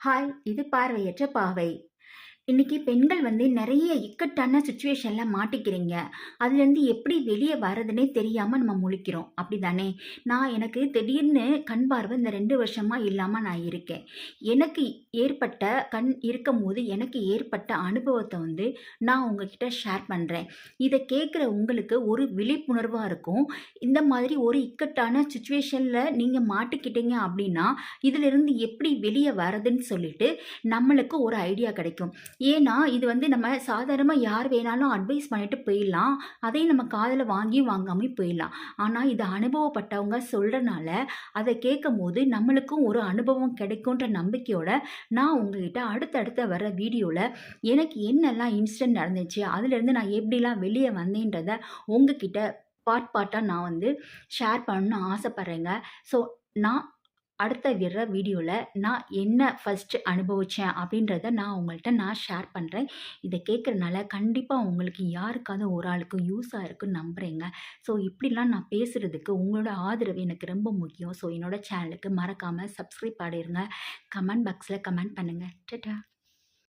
Hi இது பார்வையற்ற பாவை இன்னைக்கு பெண்கள் வந்து நிறைய இக்கட்டான சுச்சுவேஷனில் மாட்டிக்கிறீங்க. அதுலேருந்து எப்படி வெளியே வர்றதுனே தெரியாமல் நம்ம முழிக்கிறோம். அப்படி தானே நான் எனக்கு திடீர்னு கண் பார்வை இந்த ரெண்டு வருஷமாக இல்லாமல் நான் இருக்கேன். எனக்கு ஏற்பட்ட கண் இருக்கும் போது எனக்கு ஏற்பட்ட அனுபவத்தை வந்து நான் உங்ககிட்ட ஷேர் பண்ணுறேன் இதை கேட்குற உங்களுக்கு ஒரு விழிப்புணர்வாக இருக்கும். இந்த மாதிரி ஒரு இக்கட்டான சுச்சுவேஷனில் நீங்கள் மாட்டிக்கிட்டீங்க அப்படின்னா இதிலிருந்து எப்படி வெளியே வர்றதுன்னு சொல்லிட்டு நம்மளுக்கு ஒரு ஐடியா கிடைக்கும். ஏன்னா இது வந்து நம்ம சாதாரணமாக யார் வேணாலும் அட்வைஸ் பண்ணிட்டு போயிடலாம். அதையும் நம்ம காதில் வாங்கியும் வாங்காமையும் போயிடலாம். ஆனால் இது அனுபவப்பட்டவங்க சொல்கிறனால அதை கேட்கும் போது நம்மளுக்கும் ஒரு அனுபவம் கிடைக்குன்ற நம்பிக்கையோட நான் உங்ககிட்ட அடுத்தடுத்த வர வீடியோவில் எனக்கு என்னெல்லாம் இன்சிடென்ட் நடந்துச்சு அதுலேருந்து நான் எப்படிலாம் வெளியே வந்தேன்றதை உங்ககிட்ட பார்ட் பார்ட்டாக நான் வந்து ஷேர் பண்ணணும்னு ஆசைப்பட்றேங்க. ஸோ நான் அடுத்த வர வீடியோவில் நான் என்ன ஃபஸ்ட்டு அனுபவித்தேன் அப்படின்றத நான் உங்கள்கிட்ட நான் ஷேர் பண்ணுறேன் இதை கேட்குறனால கண்டிப்பாக உங்களுக்கு யாருக்காவது ஒரு ஆளுக்கு யூஸாக இருக்குன்னு நம்புகிறேங்க ஸோ இப்படிலாம் நான் பேசுகிறதுக்கு உங்களோட ஆதரவு எனக்கு ரொம்ப முக்கியம். ஸோ என்னோடய சேனலுக்கு மறக்காமல் சப்ஸ்கிரைப் பண்ணிடுங்க கமெண்ட் பாக்ஸில் கமெண்ட் பண்ணுங்கள் டட்டா